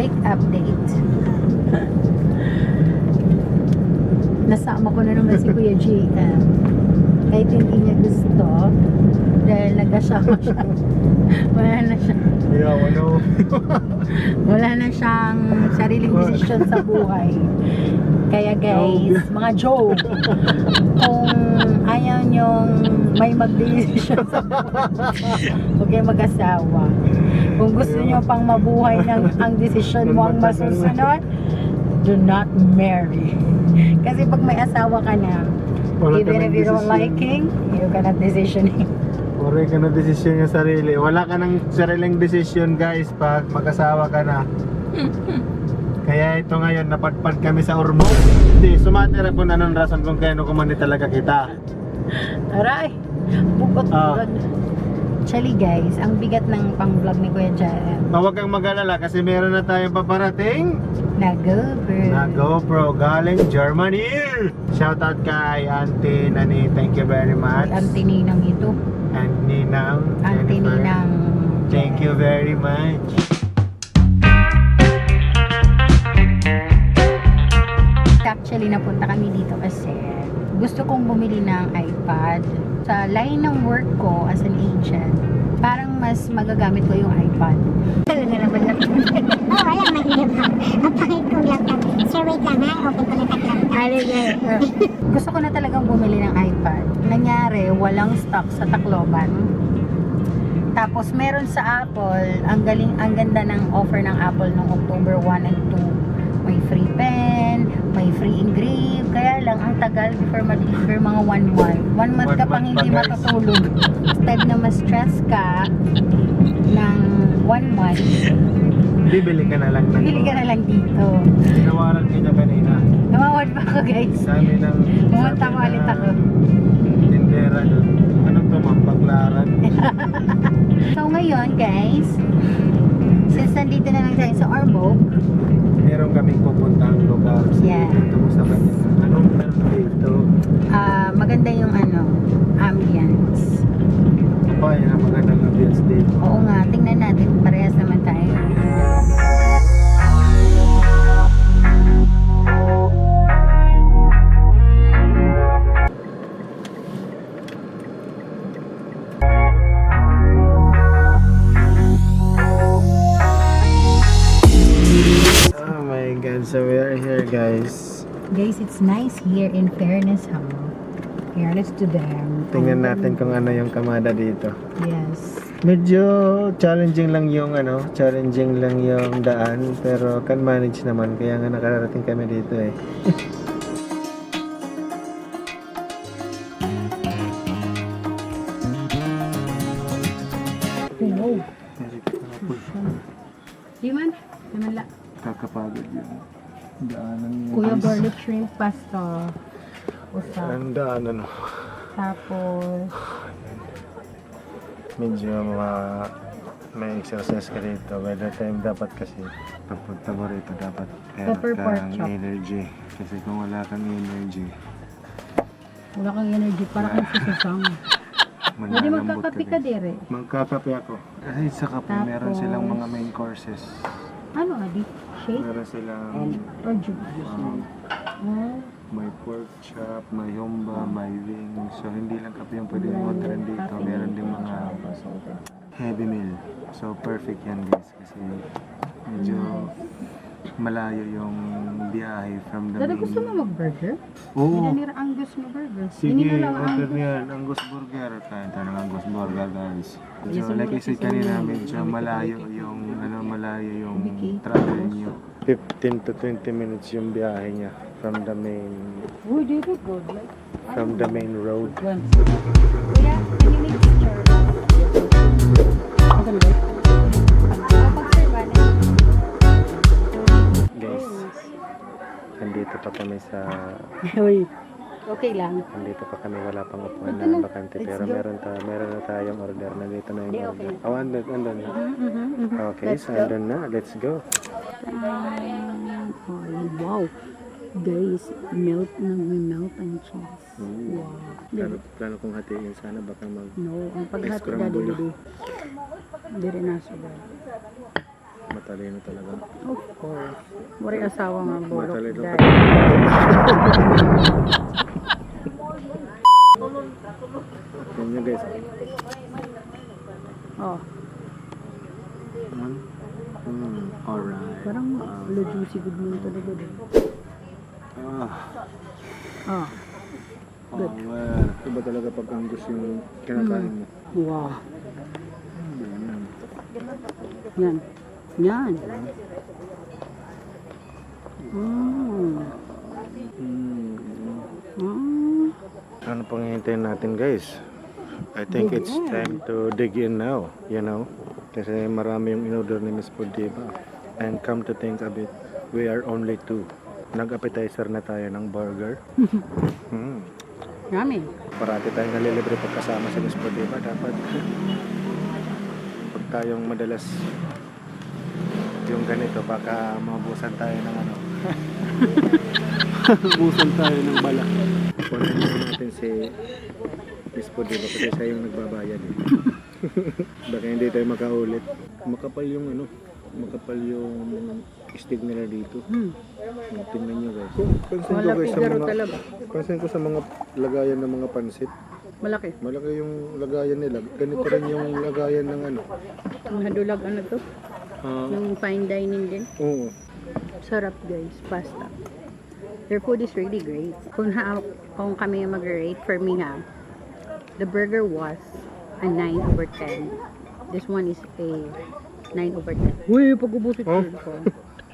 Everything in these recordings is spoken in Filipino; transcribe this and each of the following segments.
quick update. Nasama ko na naman si Kuya JM. Kahit hindi niya gusto. Dahil nag-asawa siya. Wala na siya. Yeah, ano? Wala na siyang sariling desisyon sa buhay. Kaya guys, mga joke, kung ayaw niyong may mag-decision sa buhay, huwag kayong mag-asawa. Kung gusto niyo pang mabuhay ng ang desisyon mo ang masusunod, do not marry. Kasi pag may asawa ka na, Wala even if you don't desisyon. liking, you cannot decisioning. Pare ka na desisyon yung sarili. Wala ka ng sariling desisyon guys pag mag-asawa ka na. Kaya ito ngayon, napadpad kami sa Ormo. Hindi, sumatir ako na nung rason kung kaya kumandi talaga kita. Aray! Bukot Ah. Actually guys, ang bigat ng pang-vlog ni Kuya Jan Ah, Huwag kang mag-alala kasi meron na tayong paparating na GoPro. na GoPro galing Germany. Shoutout kay Auntie Nani, thank you very much. Auntie Ninang ito. And Ninang, Auntie Jennifer. Ninang. Thank you very much. Actually, napunta kami dito kasi gusto kong bumili ng iPad. Sa line ng work ko as an agent, parang mas magagamit ko yung iPad. Talaga naman lang. Oo, oh, wala mahirap ha. Ang pangit kong laptop. Sir, wait lang ha. Open ko na laptop. gusto ko na talagang bumili ng iPad. Walang stock sa Tacloban. Tapos meron sa Apple, ang galing ang ganda ng offer ng Apple noong October 1 and 2. May free pen, may free engrave. Kaya lang ang tagal before ma-deliver mga one month. One month One ka pang hindi matutulog. Instead na ma-stress ka ng one month, Bibili ka na lang ng bili ka na lang dito. Tinawaran kita kanina. Namawad pa ako guys. Sabi ng... Pumunta mo ulit ako. Tindera doon. Anong? Baklaran? So ngayon guys, since nandito na lang tayo sa Ormoc, Meron kaming pupuntang lugar. Yeah. dito mo sa kanya. Anong meron dito? ah, maganda yung ano, ambience. Pa, yan ang magandang ambience dito. Oo nga, tingnan natin, parehas guys. Guys, it's nice here in fairness, ha? Fairness to them. Tingnan natin kung ano yung kamada dito. Yes. Medyo challenging lang yung ano, challenging lang yung daan pero can manage naman kaya nga nakarating kami dito eh. Di man? Di man la. Kakapagod yun. Daanan yung shrimp pasta. Usa. Ang daan ano. Tapos, Medyo mga may exercise ka dito. By the time dapat kasi pagpunta mo rito dapat Pepper meron pork kang chop. energy. Kasi kung wala kang energy, wala kang energy para kang sususang. Hindi manlalambot magkakapi ka din. dire. Magkakape ako. Kasi sa kape, meron Tapos- silang mga main courses. Ano adi? Shake Meron silang or juice? um, Oh. may pork chop, may humba, may wings. So hindi lang kape yung pwede mo orderin dito. Meron din mga heavy meal. So perfect yan guys kasi medyo malayo yung biyahe from the Dada main. gusto mo mag-burger? Oo. Ginanira Angus mo burger. Sige, Hindi na lang order Angus. niyan. Angus Burger. Kain tayo ng Angus Burger, guys. Yes, So, like I said kanina, yung- medyo malayo yung, ano, malayo yung travel niyo. 15 to 20 minutes yung biyahe niya from the main, Uy, dito good. Like, from the main road. Kuya, sa, Uy, okay lang. nandito pa kami, wala pang upuan Ito na. na bakante. Let's Pero go. meron, ta, meron na tayong order. Nandito na yung Hindi, order. okay. Oh, andun, andun na. Mm-hmm, Okay, Let's so go. andun na. Let's go. Oh, wow. Guys, melt na melt ang cheese. Mm. Wow. Plano, plano kong hatiin sana baka mag No, ang paghati Scramble. dali dali. Dire na sa ba. Matalino talaga. Of course. Wari asawa nga bolok. Matalino ka. Yan nyo guys. Oh, Hmm. Hmm. Alright. parang lo juicy good mo talaga din. Ah. Ah, Good. Power. Iba talaga pag angus yung kinakain mo. wow. Yan. Yan. Mm. Mm. Ano pang hihintayin natin guys? I think Dig it's in. time to dig in now, you know? Kasi marami yung in-order ni Miss Food, diba? And come to think of it, we are only two. Nag-appetizer na tayo ng burger. hmm. Yummy. Parati tayong nalilibre pagkasama sa Miss Food, diba? Dapat pag tayong madalas yung ganito, baka mabusan tayo ng ano. Busan tayo ng bala. Kunin natin si Miss Food, diba? Kasi siya yung nagbabayad. Eh. Baka hindi tayo makaulit. Makapal yung ano, makapal yung stig nila dito. Hmm. Tingnan nyo guys. Pansin ko guys sa mga, talaga. pansin ko sa mga lagayan ng mga pansit. Malaki. Malaki yung lagayan nila. Ganito rin yung lagayan ng ano. Ang hadulag ano to? Ah, Yung fine dining din. oo. Sarap guys, pasta. Their food is really great. Kung, ha, kung kami yung mag-rate, for me nga, the burger was a 9 over 10. This one is a 9 over 10. Uy, pag-ubusit Oh. ko.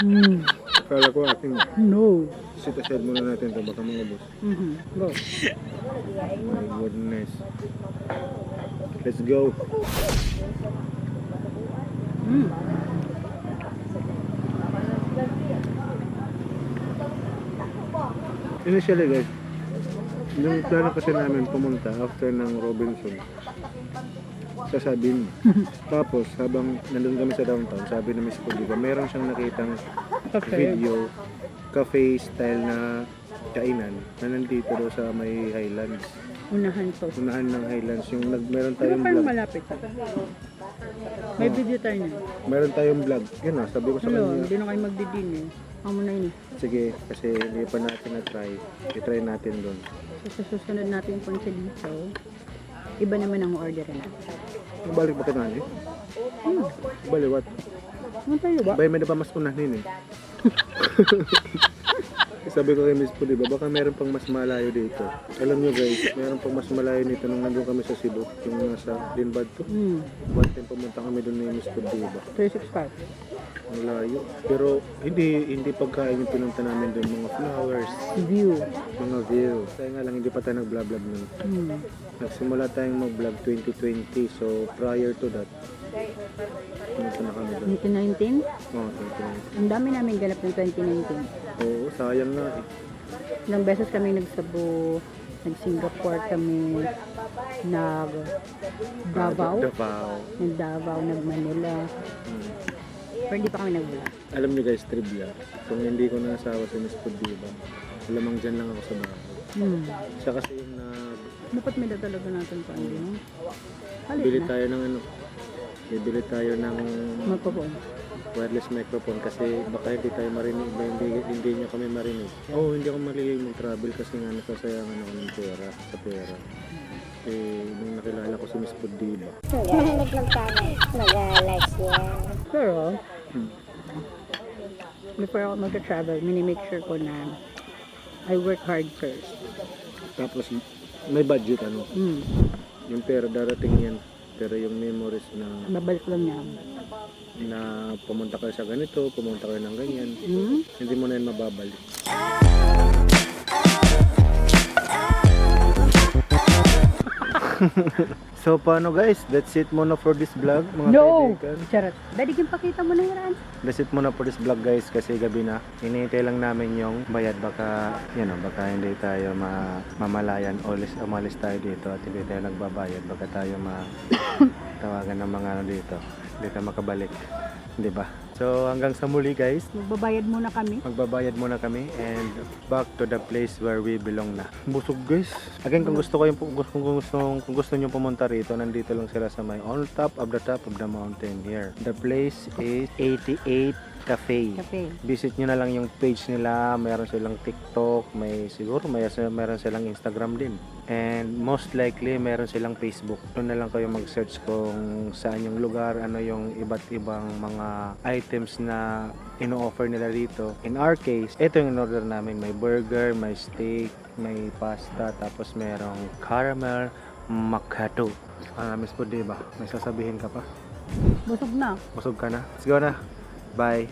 Hmm. Kala ko ating No. sit aside muna natin ito. Baka mga boss. Mhm. Go. My goodness. Let's go. Mm. Initially guys, yung plano kasi namin pumunta after ng Robinson sa Sabin. Tapos habang nandun kami sa downtown, sabi ni Miss Paul, di ba, meron siyang nakitang Okay. video, cafe style na kainan na nandito daw sa may Highlands. Unahan to. Unahan ng Highlands. Yung nag, meron Pero tayong parang vlog. malapit. May video tayo na. Meron tayong vlog. Yun na, sabi ko sa Hello, kanya, hindi na kayo magdidin eh. Ako muna yun eh. sige, kasi hindi pa natin na-try. I-try natin doon. So, sa susunod natin yung punta dito, iba naman ang order natin. Balik ba ka eh? Hmm. Baliwat. Ano tayo ba? Bay, may na pa mas unahin eh. Sabi ko kay Miss Pudi, ba, baka meron pang mas malayo dito. Alam nyo guys, meron pang mas malayo dito nung nandun kami sa Cebu, yung nasa Dinbad to. Hmm. One time pumunta kami doon ni Miss Pudi, ba? 365. Ang layo. Pero hindi hindi pagkain yung pinunta namin doon, mga flowers, View. mga view. Kaya nga lang, hindi pa tayo nag-vlog nun. Hmm. Nagsimula tayong mag-vlog 2020, so prior to that, pumunta na kami doon. 2019? Oo, 2019. Ang dami namin ganap ng 2019. Oo, sayang nga eh. Ilang beses kami nagsabu, nag-Singapore kami, nag Davao, Davao. nag Davao, nag Manila. Hmm. Pero hindi pa kami nagwala. Alam niyo guys, trivia. Kung hindi ko nasawa si Miss Podiba, alamang dyan lang ako sa bahay. Hmm. Siya kasi yung nag... Dapat may talaga natin pa ano, no? Halit Bili na. tayo ng ano, bibili tayo ng Magpo-phone. wireless microphone kasi baka hindi tayo marinig, ba hindi, hindi nyo kami marinig. Oo, oh, hindi ako maligay mag-travel kasi nga nasasayangan ako ng pera, sa pera. Eh, nung nakilala ko si Miss Podiba, Nag-vlog kami. Nag-live yan. Pero, Hmm. before ako mag-travel, minimake sure ko na I work hard first. tapos may budget ano, Hmm. yung pera darating yan. Pero yung memories na Babalik lang niya. na pumunta kayo sa ganito, pumunta kayo ng ganyan, Hmm? hindi mo na yan mababalik. so paano guys, that's it muna for this vlog mga No! kaibigan. Charot. Daddy, kim pakita mo na yan. That's it muna for this vlog guys kasi gabi na. Hinihintay lang namin yung bayad baka, you know, baka hindi tayo ma mamalayan ulis, umalis tayo dito at hindi tayo nagbabayad baka tayo ma tawagan ng mga ano dito. Hindi tayo makabalik. Di ba? So hanggang sa muli guys, Magbabayad muna kami. magbabayad muna kami and back to the place where we belong na. Busog guys. Again, kung gusto ko yung kung gusto, kung gusto, kung gusto niyo pumunta rito, nandito lang sila sa may on top of the top of the mountain here. The place is 88 Cafe. Cafe. Visit nyo na lang yung page nila. Meron silang TikTok, may siguro may meron silang Instagram din. And most likely meron silang Facebook. Doon na lang kayo mag-search kung saan yung lugar, ano yung iba't ibang mga items na ino-offer nila dito. In our case, ito yung in-order namin. May burger, may steak, may pasta, tapos merong caramel macchiato. Ah, Miss Po, di ba? May sasabihin ka pa? Busog na. Busog ka na? Let's go na. Bye.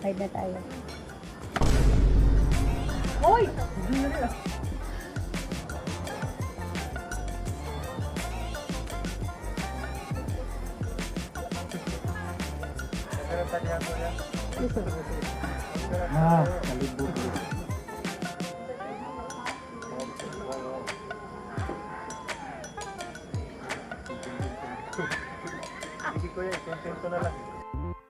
Ride na tayo. Hoy! Ah, kalibog. Sige kuya, kontento na lang.